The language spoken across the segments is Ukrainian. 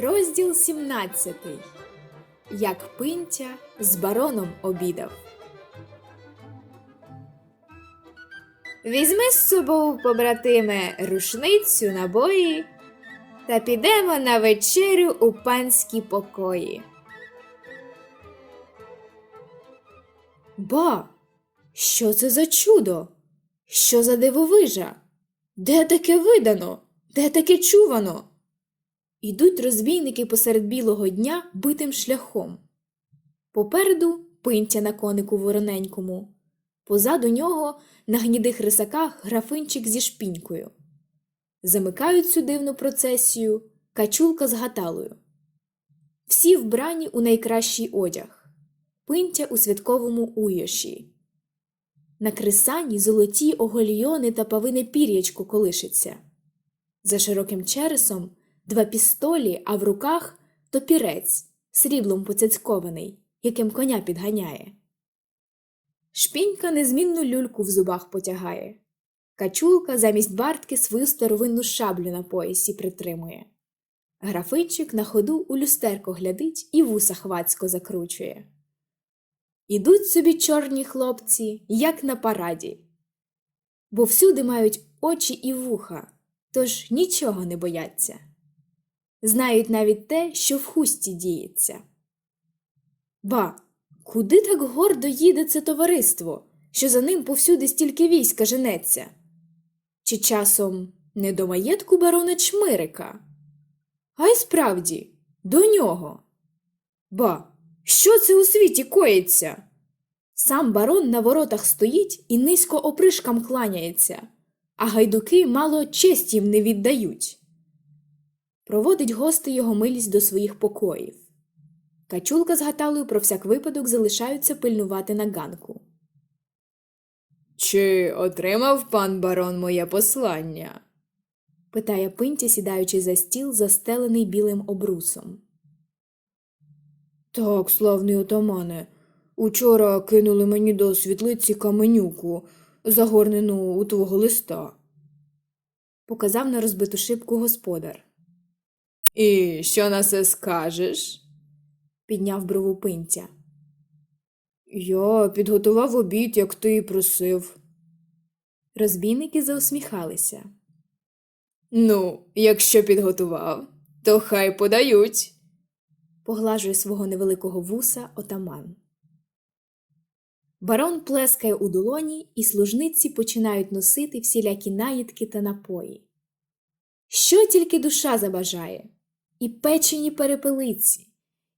Розділ 17. Як Пинтя з бароном обідав. Візьми з собою, побратиме, рушницю, набої та підемо на вечерю у панські покої. Ба, що це за чудо? Що за дивовижа? Де таке видано? Де таке чувано? Ідуть розбійники посеред білого дня битим шляхом. Попереду пинтя на конику вороненькому, позаду нього на гнідих рисаках графинчик зі шпінькою. Замикають цю дивну процесію качулка з гаталою. Всі вбрані у найкращий одяг, пинтя у святковому уйоші. На кресані золоті оголійони та павине пір'ячко колишиться. За широким чересом два пістолі, а в руках топірець, сріблом поцяцькований, яким коня підганяє. Шпінька незмінну люльку в зубах потягає. Качулка замість бартки свою старовинну шаблю на поясі притримує. Графинчик на ходу у люстерко глядить і вуса хвацько закручує. Ідуть собі чорні хлопці, як на параді, бо всюди мають очі і вуха, тож нічого не бояться. Знають навіть те, що в хусті діється. Ба, куди так гордо їде це товариство, що за ним повсюди стільки війська женеться? Чи часом не до маєтку барона Чмирика? А й справді, до нього. Ба, що це у світі коїться? Сам барон на воротах стоїть і низько опришкам кланяється, а гайдуки мало честь їм не віддають. Проводить гостей його милість до своїх покоїв. Качулка з гаталою про всяк випадок залишаються пильнувати на ганку. Чи отримав пан барон моє послання? питає Пинтя, сідаючи за стіл, застелений білим обрусом. Так, славний отамане, учора кинули мені до світлиці каменюку, загорнену у твого листа. Показав на розбиту шибку господар. І що на це скажеш? Підняв брову Пинтя. Я підготував обід, як ти і просив. Розбійники заусміхалися. Ну, якщо підготував, то хай подають. Поглажує свого невеликого вуса отаман. Барон плескає у долоні, і служниці починають носити всілякі наїдки та напої. Що тільки душа забажає і печені перепелиці,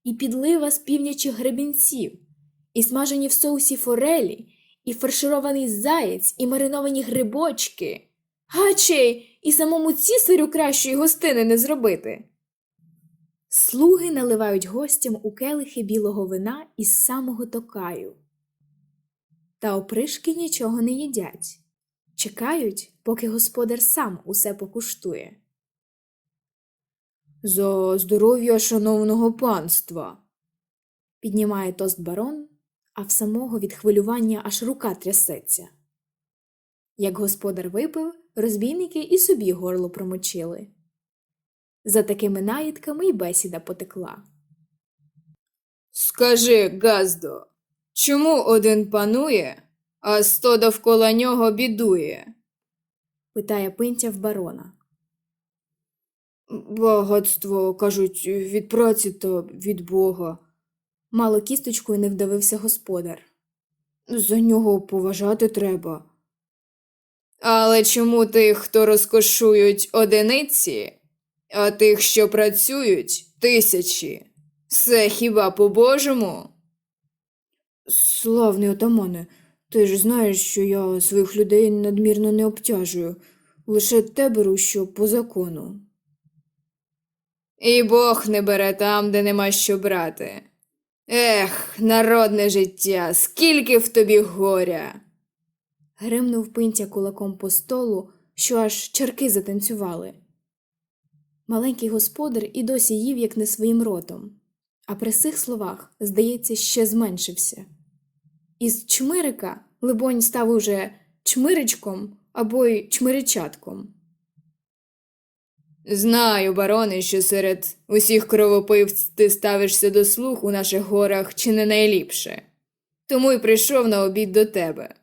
і підлива з півнячих гребінців, і смажені в соусі форелі, і фарширований заєць, і мариновані грибочки. Гачей, і самому цісарю кращої гостини не зробити. Слуги наливають гостям у келихи білого вина із самого токаю. Та опришки нічого не їдять. Чекають, поки господар сам усе покуштує. За здоров'я шановного панства. Піднімає тост барон, а в самого від хвилювання аж рука трясеться. Як господар випив, розбійники і собі горло промочили. За такими наїдками й бесіда потекла. Скажи, Газдо, чому один панує, а сто довкола нього бідує? питає пинтя в барона. Багатство, кажуть, від праці та від Бога. Мало кісточкою не вдавився господар. За нього поважати треба. Але чому тих, хто розкошують одиниці, а тих, що працюють, тисячі? Це хіба по-божому? Славний отамане, ти ж знаєш, що я своїх людей надмірно не обтяжую, лише те беру, що по закону. І Бог не бере там, де нема що брати. Ех, народне життя, скільки в тобі горя. Гримнув пинтя кулаком по столу, що аж чарки затанцювали. Маленький господар і досі їв, як не своїм ротом, а при цих словах, здається, ще зменшився. Із чмирика, либонь, став уже чмиричком або й чмиричатком. Знаю, бароне, що серед усіх кровопивць ти ставишся до слух у наших горах чи не найліпше. Тому й прийшов на обід до тебе.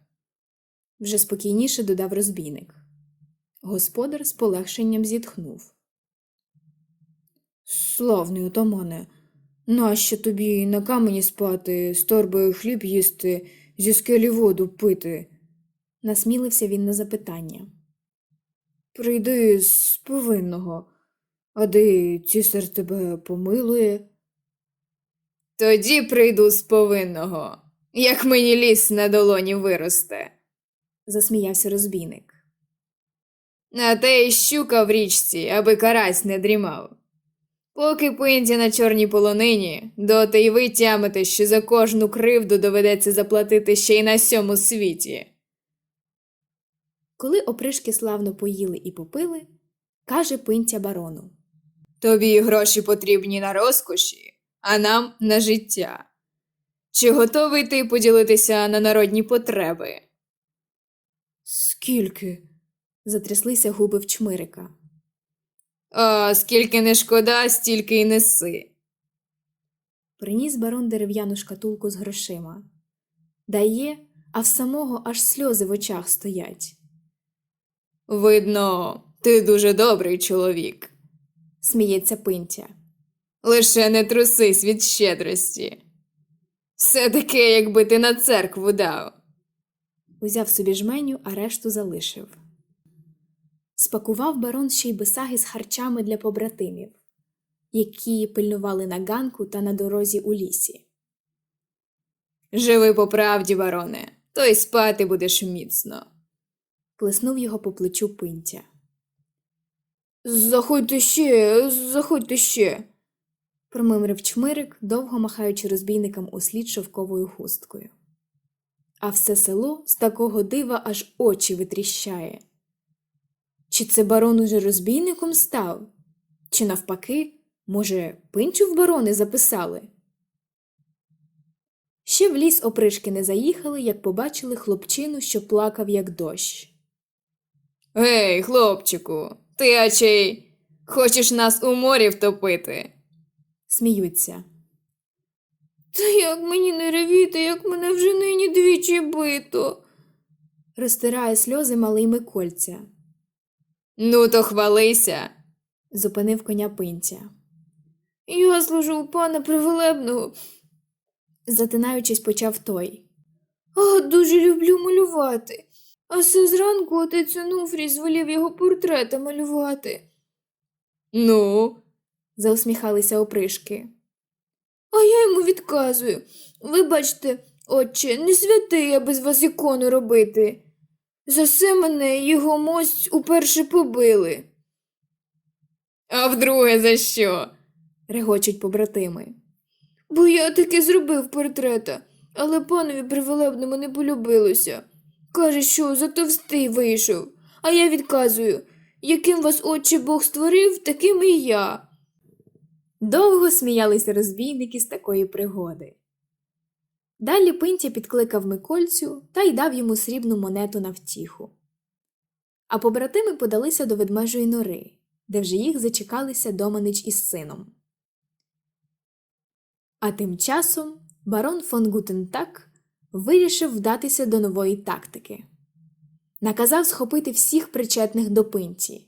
вже спокійніше додав розбійник. Господар з полегшенням зітхнув. Славний отамане, нащо тобі на камені спати, з торби хліб їсти, зі скелі воду пити? Насмілився він на запитання. Прийди з повинного, а де цісар тебе помилує. Тоді прийду з повинного, як мені ліс на долоні виросте. засміявся розбійник. А те й щука в річці, аби карась не дрімав. Поки пинті на чорній полонині, доти й ви тямите, що за кожну кривду доведеться заплатити ще й на сьому світі. Коли опришки славно поїли і попили, каже пинтя барону. Тобі гроші потрібні на розкоші, а нам на життя. Чи готовий ти поділитися на народні потреби? Скільки? Затряслися губи в чмирика. А скільки не шкода, стільки й неси. Приніс барон дерев'яну шкатулку з грошима. Дає, а в самого аж сльози в очах стоять. Видно, ти дуже добрий чоловік. Сміється пинтя. Лише не трусись від щедрості. Все таке, якби ти на церкву дав. Узяв собі жменю, а решту залишив. Спакував барон ще й бисаги з харчами для побратимів, які пильнували на ганку та на дорозі у лісі. Живи по правді, бароне, то й спати будеш міцно. Плеснув його по плечу пинтя. Заходьте ще, заходьте ще. Промимрив чмирик, довго махаючи розбійникам услід шовковою хусткою. А все село з такого дива аж очі витріщає. Чи це барон уже розбійником став? Чи навпаки, може, пинчу в барони записали? Ще в ліс опришки не заїхали, як побачили хлопчину, що плакав, як дощ. Гей, хлопчику, ти очей, хочеш нас у морі втопити? Сміються. Та як мені не ревіти, як мене вже нині двічі бито. Розтирає сльози малий Микольця. Ну, то хвалися. Зупинив коня пинця. Я служу у пана привелебного, Затинаючись, почав той. а дуже люблю малювати. А все зранку отець Онуфрій звелів його портрета малювати. Ну, заусміхалися опришки. а я йому відказую. Ви бачите, отче, не святий я без вас ікону робити. За все мене його мость уперше побили. А вдруге за що? регочуть побратими. Бо я таки зробив портрета, але панові привелебному не полюбилося. Каже, що затовстий вийшов, а я відказую, яким вас отче Бог створив, таким і я. Довго сміялися розбійники з такої пригоди. Далі пинтя підкликав Микольцю та й дав йому срібну монету на втіху. А побратими подалися до ведмежої нори, де вже їх зачекалися Доманич із сином. А тим часом барон фон Гутентак вирішив вдатися до нової тактики. Наказав схопити всіх причетних до пинті.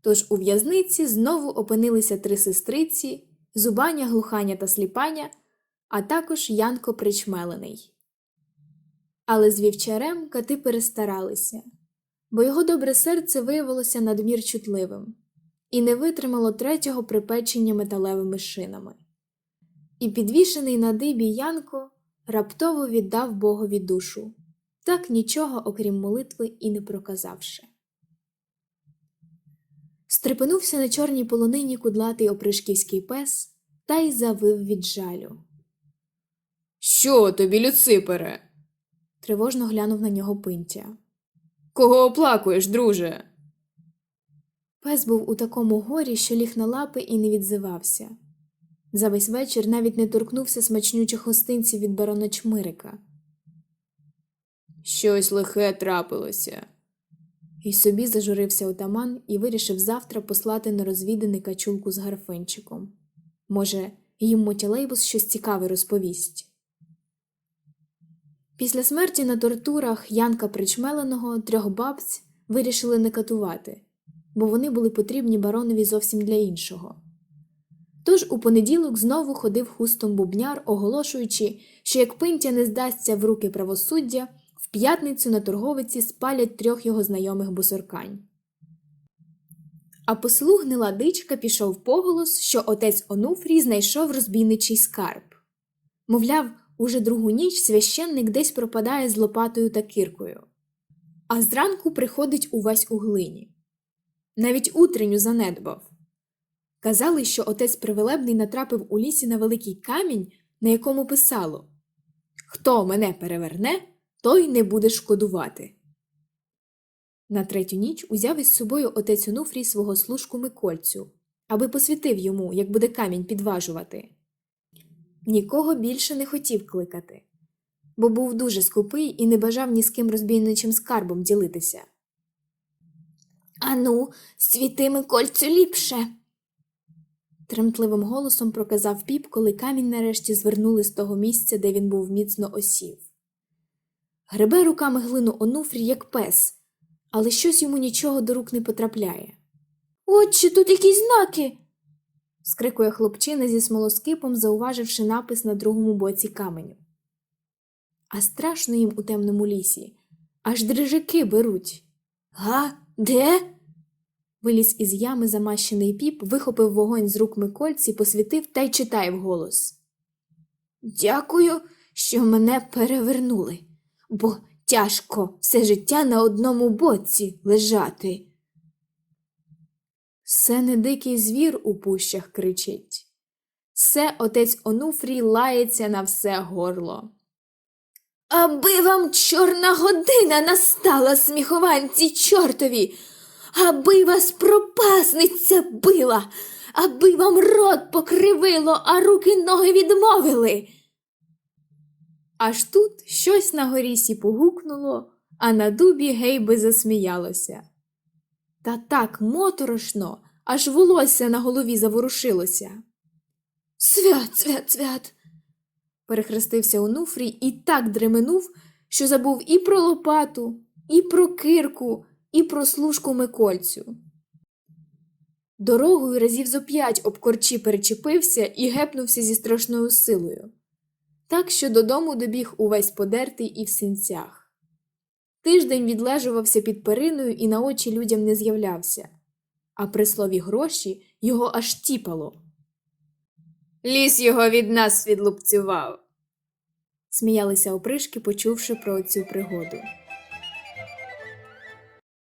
Тож у в'язниці знову опинилися три сестриці, зубаня, глуханя та сліпаня, а також Янко Причмелений. Але з вівчарем кати перестаралися, бо його добре серце виявилося надмір чутливим і не витримало третього припечення металевими шинами. І підвішений на дибі Янко раптово віддав Богові душу, так нічого, окрім молитви, і не проказавши. Стрепенувся на чорній полонині кудлатий опришківський пес та й завив від жалю. Що тобі, Люципере? Тривожно глянув на нього пинтя. Кого оплакуєш, друже? Пес був у такому горі, що ліг на лапи і не відзивався. За весь вечір навіть не торкнувся смачнючих гостинців від барона Чмирика. Щось лихе трапилося. І собі зажурився отаман і вирішив завтра послати на розвідиника чулку з гарфинчиком. Може, їм Мотялейбус щось цікаве розповість. Після смерті на тортурах Янка Причмеленого трьох бабць вирішили не катувати, бо вони були потрібні баронові зовсім для іншого. Тож у понеділок знову ходив хустом бубняр, оголошуючи, що як пинтя не здасться в руки правосуддя, в п'ятницю на торговиці спалять трьох його знайомих бусоркань. А по селу гнила дичка пішов поголос, що отець Онуфрій знайшов розбійничий скарб. Мовляв, уже другу ніч священник десь пропадає з лопатою та кіркою, а зранку приходить увесь у глині. Навіть утренню занедбав. Казали, що отець Привелебний натрапив у лісі на великий камінь, на якому писало Хто мене переверне, той не буде шкодувати. На третю ніч узяв із собою отець Онуфрій свого служку Микольцю, аби посвітив йому, як буде камінь підважувати. Нікого більше не хотів кликати, бо був дуже скупий і не бажав ні з ким розбійничим скарбом ділитися. Ану, світи Микольцю ліпше. Тремтливим голосом проказав піп, коли камінь нарешті звернули з того місця, де він був міцно осів. Гребе руками глину Онуфрій, як пес, але щось йому нічого до рук не потрапляє. Отче, тут якісь знаки. скрикує хлопчина зі смолоскипом, зауваживши напис на другому боці каменю. А страшно їм у темному лісі, аж дрижаки беруть. Га, де? Виліз із ями замащений піп, вихопив вогонь з рук Микольці, посвітив та й читає вголос. Дякую, що мене перевернули, бо тяжко все життя на одному боці лежати. Все не дикий звір у пущах кричить. Все отець Онуфрій лається на все горло. Аби вам чорна година настала, сміхованці чортові, аби вас пропасниця била, аби вам рот покривило, а руки ноги відмовили. Аж тут щось на горісі погукнуло, а на дубі гейби засміялося. Та так моторошно, аж волосся на голові заворушилося. Свят, свят, свят. перехрестився Онуфрій і так дременув, що забув і про лопату, і про кирку, і про служку Микольцю. Дорогою разів зо п'ять об корчі перечепився і гепнувся зі страшною силою, так що додому добіг увесь подертий і в синцях. Тиждень відлежувався під периною і на очі людям не з'являвся, а при слові гроші його аж тіпало. Ліс його від нас відлупцював. Сміялися опришки, почувши про цю пригоду.